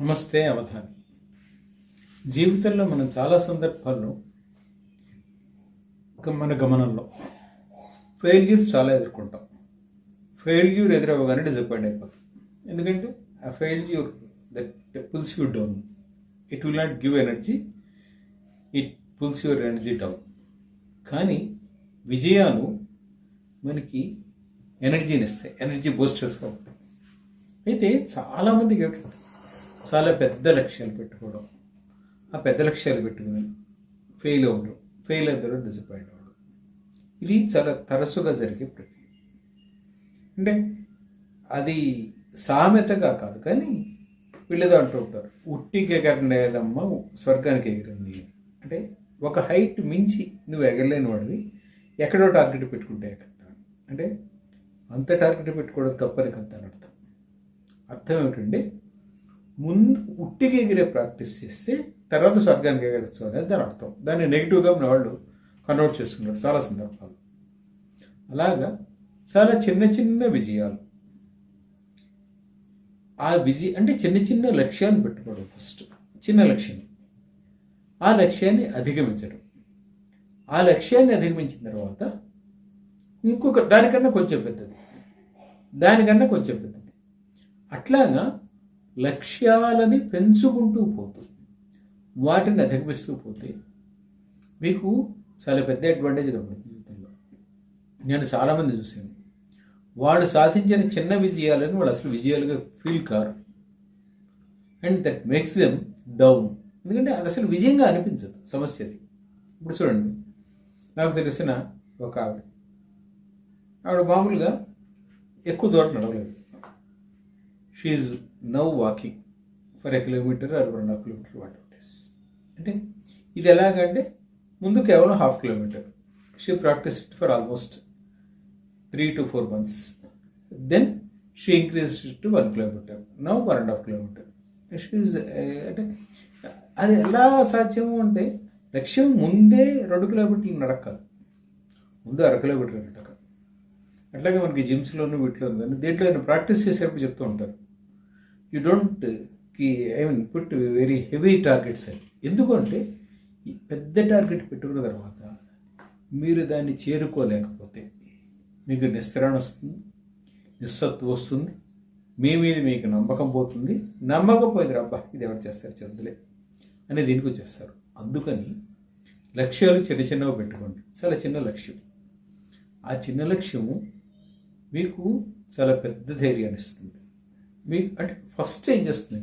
నమస్తే అవధాని. జీవితంలో మనం చాలా సందర్భాల్లో మన గమనంలో ఫెయిల్యూర్స్ చాలా ఎదుర్కొంటాం. ఫెయిల్యూర్ ఎదురవ్వగానే డిసప్పాయింట్ అయిపోతాం. ఎందుకంటే ఆ failure that pulls you down it will not give energy it pulls your energy down కానీ విజయాలు మనకి ఎనర్జీని ఇస్తాయి. ఎనర్జీ బూస్టర్స్గా ఉంటాయి. అయితే చాలామందికి ఏమిటంటే చాలా పెద్ద లక్ష్యాలు పెట్టుకోవడం. ఆ పెద్ద లక్ష్యాలు పెట్టుకుని ఫెయిల్ అవ్వడం. ఫెయిల్ అవ్వడం డిసప్పాయింట్ అవ్వడం. ఇది చాలా తరచుగా జరిగే ప్రక్రియ. అంటే అది సామెతగా కాదు కానీ వీళ్ళేదో అంటూ ఉంటారు. ఉట్టికి ఎగరనేలమ్మ స్వర్గానికి ఎగిరింది. అంటే ఒక హైట్ మించి నువ్వు ఎగరలేని వాడివి. ఎక్కడో టార్గెట్ పెట్టుకుంటే ఎక్కడ అంటే అంత టార్గెట్ పెట్టుకోవడం తప్పని కంత అని అర్థం. అర్థం ఏమిటంటే ముందు ఉట్టికి ఎగిరే ప్రాక్టీస్ చేస్తే తర్వాత స్వర్గానికి ఎగరచ్చు అనేది దాని అర్థం. దాన్ని నెగిటివ్గా మన వాళ్ళు కన్వర్ట్ చేసుకున్నారు చాలా సందర్భాలు. అలాగా చాలా చిన్న చిన్న విజయాలు. ఆ విజయ అంటే చిన్న చిన్న లక్ష్యాన్ని పెట్టుకోవడం ఫస్ట్ చిన్న లక్ష్యం ఆ లక్ష్యాన్ని అధిగమించడం. ఆ లక్ష్యాన్ని అధిగమించిన తర్వాత ఇంకొక దానికన్నా కొంచెం పెద్దది. దానికన్నా కొంచెం పెద్దది. అట్లాగా లక్ష్యాలని పెంచుకుంటూ పోతూ వాటిని అధిగమిస్తూ పోతే మీకు చాలా పెద్ద అడ్వాంటేజ్ కనబడుతుంది జీవితంలో. నేను చాలామంది చూశాను. వాడు సాధించిన చిన్న విజయాలను వాళ్ళు అసలు విజయాలుగా feel car. And that makes them down ఎందుకంటే అది అసలు విజయంగా అనిపించదు సమస్య అది. ఇప్పుడు చూడండి. నాకు తెలిసిన ఒక ఆవిడ. ఆవిడ మామూలుగా ఎక్కువ దూరం నడవలేదు. She now walking for a kilometre or one half kilometre what it is అంటే ఇది ఎలాగంటే ముందు కేవలం half kilometre she practise for almost three to four months then she increase to one kilometre now one and half kilometre she అంటే అది ఎలా సాధ్యము అంటే లక్ష్యం ముందే రెండు కిలోమీటర్లు నడకాలి ముందు అర కిలోమీటర్ నడక అట్లాగే మనకి జిమ్స్లోనూ వీటిలో కానీ దేంట్లో అయినా ప్రాక్టీస్ చేసేటప్పుడు చెప్తూ ఉంటారు. You డోంట్కి I mean put very heavy targets అని ఎందుకంటే ఈ పెద్ద టార్గెట్ పెట్టుకున్న తర్వాత మీరు దాన్ని చేరుకోలేకపోతే మీకు నిస్తరణ వస్తుంది నిస్సత్తు వస్తుంది మీ మీద మీకు నమ్మకం పోతుంది. నమ్మకపోయింది రబ్బా ఇది ఎవరు చేస్తారు చదువులే అని దీనికి వచ్చేస్తారు. అందుకని లక్ష్యాలు చిన్న చిన్నవి పెట్టుకోండి. చాలా చిన్న లక్ష్యం. ఆ చిన్న లక్ష్యము మీకు చాలా పెద్ద ధైర్యాన్ని ఇస్తుంది. మీకు అంటే ఫస్ట్ ఏం చేస్తుంది?